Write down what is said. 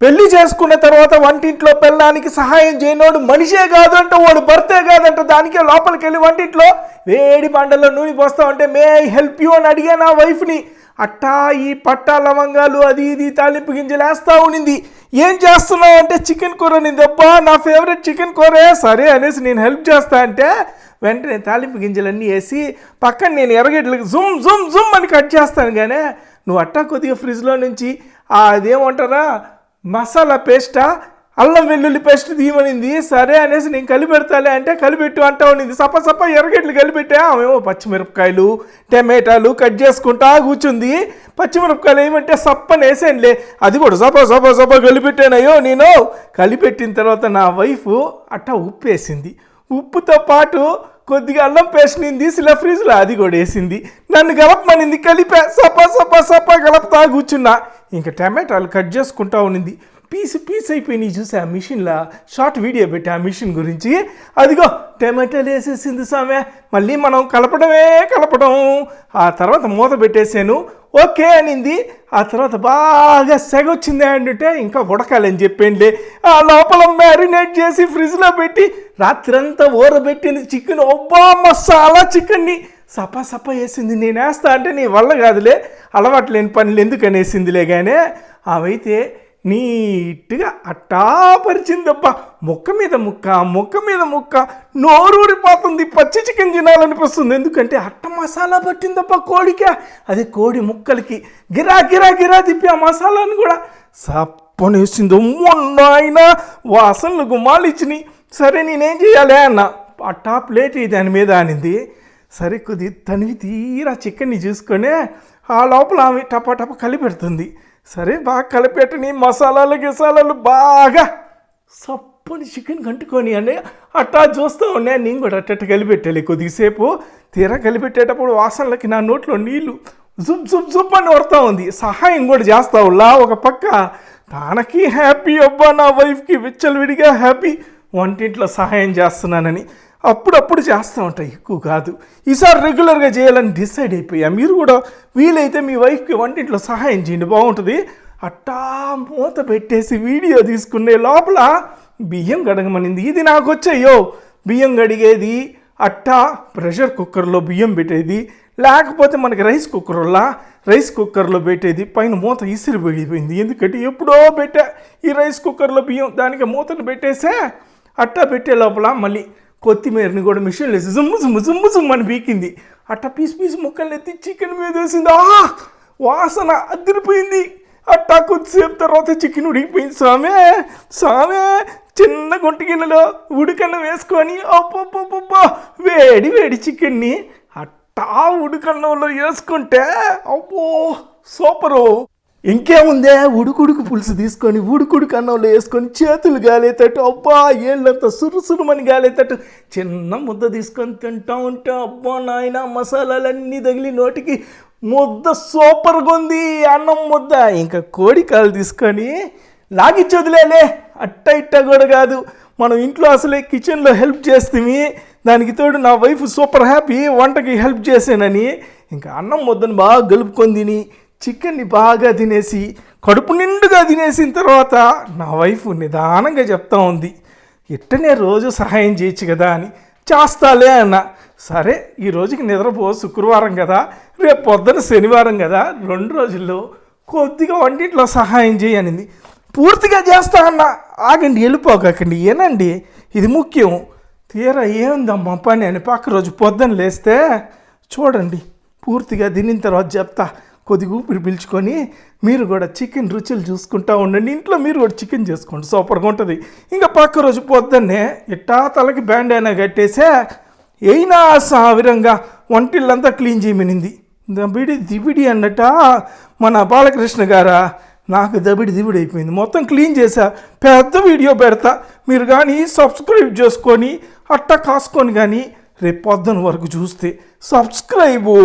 పెళ్ళి చేసుకున్న తర్వాత వంటింట్లో పెళ్ళడానికి సహాయం చేయనోడు మనిషే కాదంట వాడు భర్తే కాదంట దానికే లోపలికి వెళ్ళి వంటింట్లో వేడి బండల్లో నూనె పోస్తా ఉంటే మే ఐ హెల్ప్ యూ అని అడిగా నా వైఫ్ని. అట్టా ఈ పట్టా లవంగాలు అది ఇది తాలింపు గింజలు వేస్తూ ఉనింది. ఏం చేస్తున్నావు? అంటే చికెన్ కూర నింది అబ్బా నా ఫేవరెట్ చికెన్ కూరే. సరే అనేసి నేను హెల్ప్ చేస్తా అంటే వెంటనే తాలింపు గింజలన్నీ వేసి పక్కన నేను ఎర్రగడ్డలకు జుమ్ జుమ్ జుమ్ అని కట్ చేస్తాను కానీ నువ్వు అట్టా కొద్దిగా ఫ్రిడ్జ్లో నుంచి అదేమంటారా మసాలా పేస్టా? అల్లం వెల్లుల్లి పేస్ట్ తీయమనింది సరే అనేసి నేను కలిపెడతాలే అంటే కలిపెట్టు అంటా ఉండింది సప్ప సప్ప ఎర్రగడ్డలు కలిపెట్టా. ఆమెమో పచ్చిమిరపకాయలు టమాటాలు కట్ చేసుకుంటా కూర్చుంది. పచ్చిమిరపకాయలు ఏమంటే సప్పని అది కూడా సప సప సప కలిపెట్టానయ్యో నేను. కలిపెట్టిన తర్వాత నా వైఫ్ అట్టా ఉప్పు వేసింది ఉప్పుతో పాటు కొద్దిగా అల్లం పేస్ట్ నేను తీసి ఇలా ఫ్రిడ్జ్లో అది కూడా వేసింది. నన్ను గలపమనింది కలిపా సపా సపా సపా గలపతా కూర్చున్నా. ఇంకా టమాటాలు కట్ చేసుకుంటా ఉన్నింది. పీస్ పీస్ అయిపోయినాయి చూసి ఆ మిషన్లో. షార్ట్ వీడియో పెట్టి ఆ మిషన్ గురించి. అదిగో టమాటాలు వేసేసింది సామె. మళ్ళీ మనం కలపడమే కలపడం. ఆ తర్వాత మూత పెట్టేశాను. ఓకే అనింది. ఆ తర్వాత బాగా సెగొచ్చింది అంటే ఇంకా ఉడకాలని చెప్పండి ఆ లోపల మ్యారినేట్ చేసి ఫ్రిడ్జ్లో పెట్టి రాత్రంతా ఊరబెట్టింది చికెన్. ఒబ్బా మసాలా చికెన్ని. సపా సపా వేసింది. నేను వేస్తా అంటే నీ వల్ల కాదులే. అలవాటు లేని పనులు ఎందుకనేసిందిలే కానీ అవైతే నీట్గా అట్టాపరిచిందబ్బా. ముక్క మీద ముక్క ముక్క మీద ముక్క. నోరూరిపోతుంది పచ్చి తినాలనిపిస్తుంది ఎందుకంటే అట్ట మసాలా పట్టిందప్ప కోడికే. అది కోడి ముక్కలకి గిరా గిరా గిరా తిప్పి ఆ మసాలాను కూడా సప్పనేసింది. మొన్న వాసనలు గుమ్మాలిచ్చినాయి సరే నేనేం చేయాలి అన్న. అట్టా ప్లేట్ దాని మీద అనింది సరే కొద్ది తనివి తీరా చికెన్ని చూసుకొని ఆ లోపల ఆమె టపా టప కలిపెడుతుంది. సరే బాగా కలిపెట్టని మసాలాలు గిసాలాలు బాగా సప్పని చికెన్ కంటుకొని అని అట్టా చూస్తూ ఉన్నాయి నేను కూడా అట్ట కలిపెట్టాలి కొద్దిసేపు. తీరా కలిపెట్టేటప్పుడు వాసనలకి నా నోట్లో నీళ్ళు జుబ్ జుబ్ జుబ్ అని వడతా ఉంది. సహాయం కూడా చేస్తావులా ఒక పక్క తనకి హ్యాపీ అబ్బా నా వైఫ్కి విచ్చలవిడిగా హ్యాపీ వంటింట్లో సహాయం చేస్తున్నానని అప్పుడప్పుడు చేస్తూ ఉంటాయి ఎక్కువ కాదు. ఈసారి రెగ్యులర్గా చేయాలని డిసైడ్ అయిపోయా. మీరు కూడా వీలైతే మీ వైఫ్కి వంటింట్లో సహాయం చేయండి. బాగుంటుంది. అట్టా మూత పెట్టేసి వీడియో తీసుకునే లోపల బియ్యం గడగమనింది. ఇది నాకు వచ్చాయో బియ్యం గడిగేది అట్టా ప్రెషర్ కుక్కర్లో బియ్యం పెట్టేది లేకపోతే మనకి రైస్ కుక్కర్లా? రైస్ కుక్కర్లో పెట్టేది పైన మూత ఇసిరి పడిపోయింది ఎందుకంటే ఎప్పుడో పెట్టా ఈ రైస్ కుక్కర్లో బియ్యం దానికి మూతను పెట్టేసే? అట్టా పెట్టే లోపల మళ్ళీ కొత్తిమీరని కూడా మిషన్లో వేసి జుమ్ము జుమ్ము జుమ్ము జుమ్ము అని పీకింది. అట్టా పీస్ పీస్ ముక్కలు ఎత్తి చికెన్ మీద వేసింది. ఆ! వాసన అదిరిపోయింది అట్టా కొద్దిసేపు తర్వాత చికెన్ ఉడికిపోయింది. సామే సామే చిన్న గుంట గిన్నెలో ఉడికన్నం వేసుకొని అప్పప్ప వేడి వేడి చికెన్ని అట్టా ఉడికన్నంలో వేసుకుంటే అబ్బో సూపరు. ఇంకేముందే ఉడుకుడుకు పులుసు తీసుకొని ఉడుకుడుకు అన్నంలో వేసుకొని చేతులు గాలేతట్టు అబ్బా ఏళ్ళంతా సురుసురుమని గాలేతట్టు చిన్న ముద్ద తీసుకొని తింటా ఉంటే అబ్బా నాయన మసాలాలన్నీ తగిలి నోటికి ముద్ద సూపర్గా ఉంది అన్నం ముద్ద. ఇంకా కోడికాలు తీసుకొని లాగిచ్చి వదిలేలే అట్ట ఇట్ట కూడా కాదు. మనం ఇంట్లో అసలే కిచెన్లో హెల్ప్ చేస్తే దానికి తోడు నా వైఫ్ సూపర్ హ్యాపీ వంటకి హెల్ప్ చేసానని. ఇంకా అన్నం వద్దని బాగా గలుపుకొని తిని చికెన్ని బాగా తినేసి కడుపు నిండుగా తినేసిన తర్వాత నా వైఫ్ నిదానంగా చెప్తా ఉంది. ఇట్టనే రోజు సహాయం చేయొచ్చు కదా అని. చేస్తాలే అన్న. సరే ఈ రోజుకి నిద్రపో శుక్రవారం కదా. రేపు పొద్దున శనివారం కదా. రెండు రోజుల్లో కొద్దిగా వంటింట్లో సహాయం చేయనింది పూర్తిగా చేస్తా అన్న. ఆగండి వెళ్ళిపోకండి ఏనండి? ఇది ముఖ్యం. తీరా ఏముందమ్మా పని అని పక్క రోజు పొద్దున లేస్తే చూడండి పూర్తిగా తినిన తర్వాత చెప్తా. కొద్దిగా ఊపిరి పీల్చుకొని మీరు కూడా చికెన్ రుచులు చూసుకుంటా ఉండండి. ఇంట్లో మీరు కూడా చికెన్ చేసుకోండి సూపర్గా ఉంటుంది. ఇంకా పక్క రోజు పొద్దున్నే ఇట్టా తలకి బ్యాండ్ అయినా కట్టేసే అయినా సావిరంగా వంటిల్లంతా క్లీన్ చేయమనింది. బిడి దిబిడి అన్నట మన బాలకృష్ణ గారా? నాకు దబిడి దిబిడి అయిపోయింది. మొత్తం క్లీన్ చేశా పెద్ద వీడియో పెడతా. మీరు కానీ సబ్స్క్రైబ్ చేసుకొని అట్ట కాసుకొని కానీ రేపు పొద్దున వరకు చూస్తే సబ్స్క్రైబు.